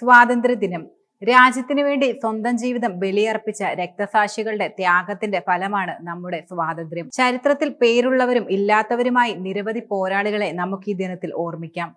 സ്വാതന്ത്ര്യദിനം. രാജ്യത്തിനു വേണ്ടി സ്വന്തം ജീവിതം ബലിയർപ്പിച്ച രക്തസാക്ഷികളുടെ ത്യാഗത്തിന്റെ ഫലമാണ് നമ്മുടെ സ്വാതന്ത്ര്യം. ചരിത്രത്തിൽ പേരുള്ളവരും ഇല്ലാത്തവരുമായി നിരവധി പോരാളികളെ നമുക്ക് ഈ ദിനത്തിൽ ഓർമ്മിക്കാം.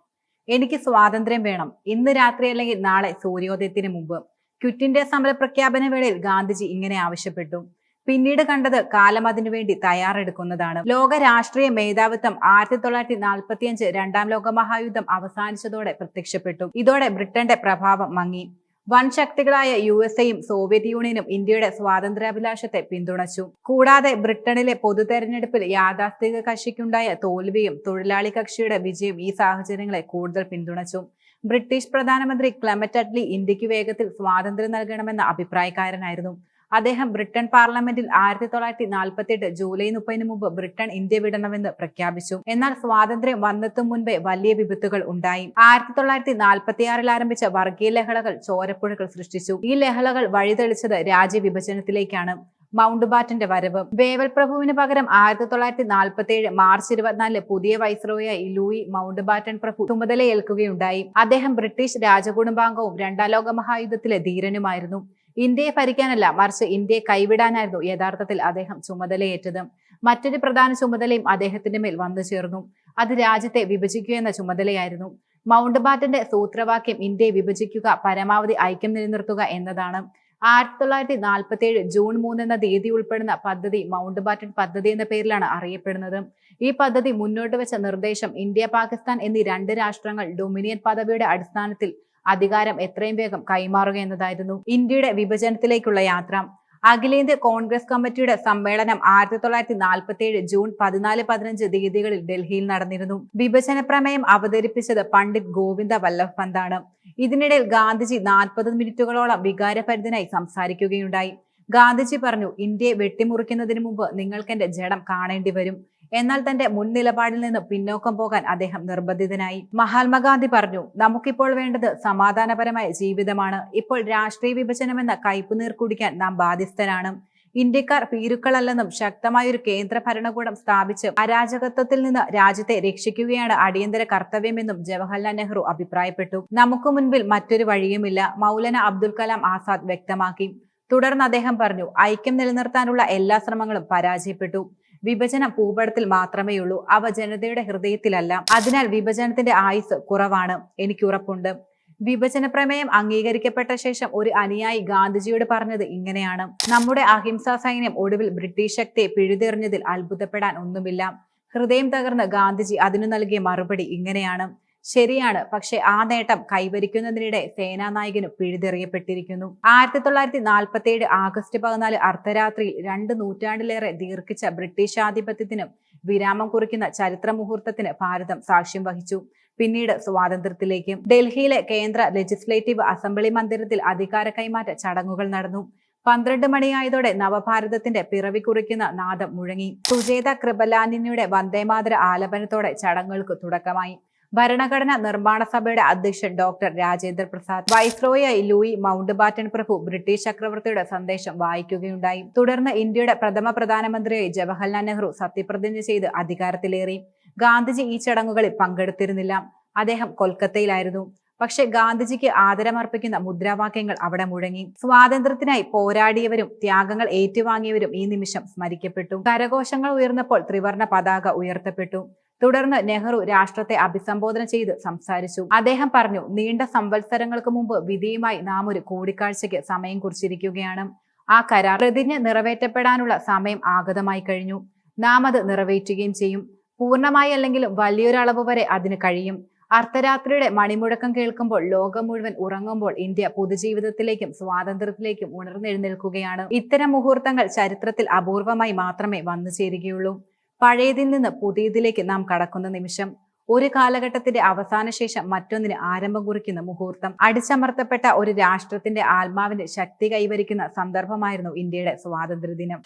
എനിക്ക് സ്വാതന്ത്ര്യം വേണം. ഇന്ന് രാത്രി അല്ലെങ്കിൽ നാളെ സൂര്യോദയത്തിന് മുമ്പ്. ക്വിറ്റ് ഇന്ത്യ സമരപ്രഖ്യാപന വേളയിൽ ഗാന്ധിജി ഇങ്ങനെ ആവശ്യപ്പെട്ടു. പിന്നീട് കണ്ടത് കാലം അതിനുവേണ്ടി തയ്യാറെടുക്കുന്നതാണ്. ലോക രാഷ്ട്രീയ മേധാവിത്വം ആയിരത്തി തൊള്ളായിരത്തി നാൽപ്പത്തിയഞ്ച് രണ്ടാം ലോക മഹായുദ്ധം അവസാനിച്ചതോടെ പ്രത്യക്ഷപ്പെട്ടു. ഇതോടെ ബ്രിട്ടന്റെ പ്രഭാവം മങ്ങി. വൻ ശക്തികളായ യു എസ് എയും സോവിയറ്റ് യൂണിയനും ഇന്ത്യയുടെ സ്വാതന്ത്ര്യാഭിലാഷത്തെ പിന്തുണച്ചു. കൂടാതെ ബ്രിട്ടനിലെ പൊതു തെരഞ്ഞെടുപ്പിൽ യാഥാസ്ഥിക കക്ഷിക്കുണ്ടായ തോൽവിയും തൊഴിലാളി കക്ഷിയുടെ വിജയം ഈ സാഹചര്യങ്ങളെ കൂടുതൽ പിന്തുണച്ചു. ബ്രിട്ടീഷ് പ്രധാനമന്ത്രി ക്ലമറ്റ് അറ്റ്ലി ഇന്ത്യയ്ക്ക് വേഗത്തിൽ സ്വാതന്ത്ര്യം നൽകണമെന്ന അഭിപ്രായക്കാരനായിരുന്നു. അദ്ദേഹം ബ്രിട്ടൻ പാർലമെന്റിൽ ആയിരത്തി തൊള്ളായിരത്തി നാൽപ്പത്തി എട്ട് ജൂലൈ മുപ്പതിന് മുമ്പ് ബ്രിട്ടൻ ഇന്ത്യ വിടണമെന്ന് പ്രഖ്യാപിച്ചു. എന്നാൽ സ്വാതന്ത്ര്യം വന്നെത്തും മുൻപേ വലിയ വിപത്തുകൾ ഉണ്ടായി. ആയിരത്തി തൊള്ളായിരത്തി നാൽപ്പത്തിയാറിൽ ആരംഭിച്ച വർഗീയ ലഹളകൾ ചോരപ്പുഴകൾ സൃഷ്ടിച്ചു. ഈ ലഹളകൾ വഴിതെളിച്ചത് രാജ്യവിഭജനത്തിലേക്കാണ്. മൗണ്ട് ബാറ്റന്റെ വരവ്. വേവൽ പ്രഭുവിന് പകരം ആയിരത്തി തൊള്ളായിരത്തി നാൽപ്പത്തി ഏഴ് മാർച്ച് ഇരുപത്തിനാലിൽ പുതിയ വൈസ്രോയായി ലൂയി മൗണ്ട് ബാറ്റൻ പ്രഭു ചുമതലയേൽക്കുകയുണ്ടായി. അദ്ദേഹം ബ്രിട്ടീഷ് രാജകുടുംബാംഗവും രണ്ടാം ലോക മഹായുദ്ധത്തിലെ ധീരനുമായിരുന്നു. ഇന്ത്യയെ ഭരിക്കാനല്ല മറിച്ച് ഇന്ത്യയെ കൈവിടാനായിരുന്നു യഥാർത്ഥത്തിൽ അദ്ദേഹം ചുമതലയേറ്റത്. മറ്റൊരു പ്രധാന ചുമതലയും അദ്ദേഹത്തിന്റെ മേൽ വന്നു ചേർന്നു. അത് രാജ്യത്തെ വിഭജിക്കുക എന്ന ചുമതലയായിരുന്നു. മൗണ്ട് ബാറ്റന്റെ സൂത്രവാക്യം ഇന്ത്യയെ വിഭജിക്കുക പരമാവധി ഐക്യം നിലനിർത്തുക എന്നതാണ്. ആയിരത്തി തൊള്ളായിരത്തി നാൽപ്പത്തി ഏഴ് ജൂൺ മൂന്ന് എന്ന തീയതി ഉൾപ്പെടുന്ന പദ്ധതി മൗണ്ട് ബാറ്റൻ പദ്ധതി എന്ന പേരിലാണ് അറിയപ്പെടുന്നത്. ഈ പദ്ധതി മുന്നോട്ട് വെച്ച നിർദ്ദേശം ഇന്ത്യ പാകിസ്ഥാൻ എന്നീ രണ്ട് രാഷ്ട്രങ്ങൾ ഡൊമിനിയൻ പദവിയുടെ അടിസ്ഥാനത്തിൽ അധികാരം എത്രയും വേഗം കൈമാറുക എന്നതായിരുന്നു ഇന്ത്യയുടെ വിഭജനത്തിലേക്കുള്ള യാത്ര. അഖിലേന്ത്യാ കോൺഗ്രസ് കമ്മിറ്റിയുടെ സമ്മേളനം ആയിരത്തി തൊള്ളായിരത്തി നാൽപ്പത്തി ഏഴ് ജൂൺ പതിനാല് പതിനഞ്ച് തീയതികളിൽ ഡൽഹിയിൽ നടന്നിരുന്നു. വിഭജന പ്രമേയം അവതരിപ്പിച്ചത് പണ്ഡിറ്റ് ഗോവിന്ദ വല്ലഭ് പന്താണ് ഇതിനിടയിൽ ഗാന്ധിജി നാൽപ്പത് മിനിറ്റുകളോളം വികാരപരിതനായി സംസാരിക്കുകയുണ്ടായി. ഗാന്ധിജി പറഞ്ഞു ഇന്ത്യയെ വെട്ടിമുറിക്കുന്നതിന് മുമ്പ് നിങ്ങൾക്ക് എന്റെ ജഡം കാണേണ്ടി വരും. എന്നാൽ തന്റെ മുൻ നിലപാടിൽ നിന്ന് പിന്നോക്കം പോകാൻ അദ്ദേഹം നിർബന്ധിതനായി. മഹാത്മാഗാന്ധി പറഞ്ഞു നമുക്കിപ്പോൾ വേണ്ടത് സമാധാനപരമായ ജീവിതമാണ്. ഇപ്പോൾ രാഷ്ട്രീയ വിഭജനം എന്ന കയ്പുനീർ കുടിക്കാൻ നാം ബാധ്യസ്ഥരാണ്. ഇന്ത്യക്കാർ ഭീരുക്കളല്ലെന്നും ശക്തമായൊരു കേന്ദ്ര ഭരണകൂടം സ്ഥാപിച്ച് അരാജകത്വത്തിൽ നിന്ന് രാജ്യത്തെ രക്ഷിക്കുകയാണ് അടിയന്തര കർത്തവ്യമെന്നും ജവഹർലാൽ നെഹ്റു അഭിപ്രായപ്പെട്ടു. നമുക്ക് മുൻപിൽ മറ്റൊരു വഴിയുമില്ല മൗലന അബ്ദുൽ കലാം ആസാദ് വ്യക്തമാക്കി. തുടർന്ന് അദ്ദേഹം പറഞ്ഞു ഐക്യം നിലനിർത്താനുള്ള എല്ലാ ശ്രമങ്ങളും പരാജയപ്പെട്ടു. വിഭജനം ഭൂപടത്തിൽ മാത്രമേ ഉള്ളൂ. അവ ജനതയുടെ ഹൃദയത്തിലല്ല. അതിനാൽ വിഭജനത്തിന്റെ ആയുസ് കുറവാണ്. എനിക്ക് ഉറപ്പുണ്ട്. വിഭജന പ്രമേയം അംഗീകരിക്കപ്പെട്ട ശേഷം ഒരു അനുയായി ഗാന്ധിജിയോട് പറഞ്ഞത് ഇങ്ങനെയാണ്. നമ്മുടെ അഹിംസാ സൈന്യം ഒടുവിൽ ബ്രിട്ടീഷ് ശക്തിയെ പിഴുതെറിഞ്ഞതിൽ അത്ഭുതപ്പെടാൻ ഒന്നുമില്ല. ഹൃദയം തകർന്ന ഗാന്ധിജി അതിനു നൽകിയ മറുപടി ഇങ്ങനെയാണ്. ശരിയാണ്. പക്ഷേ ആ നേട്ടം കൈവരിക്കുന്നതിനിടെ സേനാനായകനും പിഴുതെറിയപ്പെട്ടിരിക്കുന്നു. ആയിരത്തി തൊള്ളായിരത്തി നാൽപ്പത്തി ഏഴ് ആഗസ്റ്റ് പതിനാല് അർദ്ധരാത്രിയിൽ രണ്ട് നൂറ്റാണ്ടിലേറെ ദീർഘിച്ച ബ്രിട്ടീഷ് ആധിപത്യത്തിനും വിരാമം കുറിക്കുന്ന ചരിത്ര മുഹൂർത്തത്തിന് ഭാരതം സാക്ഷ്യം വഹിച്ചു. പിന്നീട് സ്വാതന്ത്ര്യത്തിലേക്കും. ഡൽഹിയിലെ കേന്ദ്ര ലെജിസ്ലേറ്റീവ് അസംബ്ലി മന്ദിരത്തിൽ അധികാര കൈമാറ്റ ചടങ്ങുകൾ നടന്നു. പന്ത്രണ്ട് മണിയായതോടെ നവഭാരതത്തിന്റെ പിറവി കുറിക്കുന്ന നാദം മുഴങ്ങി. സുജേത കൃപലാനിനിയുടെ വന്ദേമാതര ആലപനത്തോടെ ചടങ്ങുകൾക്ക് തുടക്കമായി. ഭരണഘടനാ നിർമ്മാണ സഭയുടെ അധ്യക്ഷൻ ഡോക്ടർ രാജേന്ദ്ര പ്രസാദ് വൈസ്രോയായി ലൂയി മൗണ്ട് ബാറ്റൺ പ്രഭു ബ്രിട്ടീഷ് ചക്രവർത്തിയുടെ സന്ദേശം വായിക്കുകയുണ്ടായി. തുടർന്ന് ഇന്ത്യയുടെ പ്രഥമ പ്രധാനമന്ത്രിയായി ജവഹർലാൽ നെഹ്റു സത്യപ്രതിജ്ഞ ചെയ്ത് അധികാരത്തിലേറി. ഗാന്ധിജി ഈ ചടങ്ങുകളിൽ പങ്കെടുത്തിരുന്നില്ല. അദ്ദേഹം കൊൽക്കത്തയിലായിരുന്നു. പക്ഷെ ഗാന്ധിജിക്ക് ആദരമർപ്പിക്കുന്ന മുദ്രാവാക്യങ്ങൾ അവിടെ മുഴങ്ങി. സ്വാതന്ത്ര്യത്തിനായി പോരാടിയവരും ത്യാഗങ്ങൾ ഏറ്റുവാങ്ങിയവരും ഈ നിമിഷം സ്മരിക്കപ്പെട്ടു. കരഘോഷങ്ങൾ ഉയർന്നപ്പോൾ ത്രിവർണ പതാക ഉയർത്തപ്പെട്ടു. തുടർന്ന് നെഹ്റു രാഷ്ട്രത്തെ അഭിസംബോധന ചെയ്ത് സംസാരിച്ചു. അദ്ദേഹം പറഞ്ഞു നീണ്ട സംവത്സരങ്ങൾക്ക് മുമ്പ് വിധിയുമായി നാം ഒരു കൂടിക്കാഴ്ചയ്ക്ക് സമയം കുറിച്ചിരിക്കുകയാണ്. ആ കരാർ പ്രതിജ്ഞ നിറവേറ്റപ്പെടാനുള്ള സമയം ആഗതമായി കഴിഞ്ഞു. നാം അത് നിറവേറ്റുകയും ചെയ്യും. പൂർണമായി അല്ലെങ്കിലും വലിയൊരളവ് വരെ അതിന് കഴിയും. അർദ്ധരാത്രിയുടെ മണിമുഴക്കം കേൾക്കുമ്പോൾ ലോകം മുഴുവൻ ഉറങ്ങുമ്പോൾ ഇന്ത്യ പൊതുജീവിതത്തിലേക്കും സ്വാതന്ത്ര്യത്തിലേക്കും ഉണർന്നെഴുന്നേൽക്കുകയാണ്. ഇത്തരം മുഹൂർത്തങ്ങൾ ചരിത്രത്തിൽ അപൂർവമായി മാത്രമേ വന്നു ചേരുകയുള്ളൂ പഴയതിൽ നിന്ന് പുതിയതിലേക്ക് നാം കടക്കുന്ന നിമിഷം ഒരു കാലഘട്ടത്തിന്റെ അവസാന ശേഷം മറ്റൊന്നിന് ആരംഭം കുറിക്കുന്ന മുഹൂർത്തം അടിച്ചമർത്തപ്പെട്ട ഒരു രാഷ്ട്രത്തിന്റെ ആത്മാവിന്റെ ശക്തി കൈവരിക്കുന്ന സന്ദർഭമായിരുന്നു ഇന്ത്യയുടെ സ്വാതന്ത്ര്യദിനം.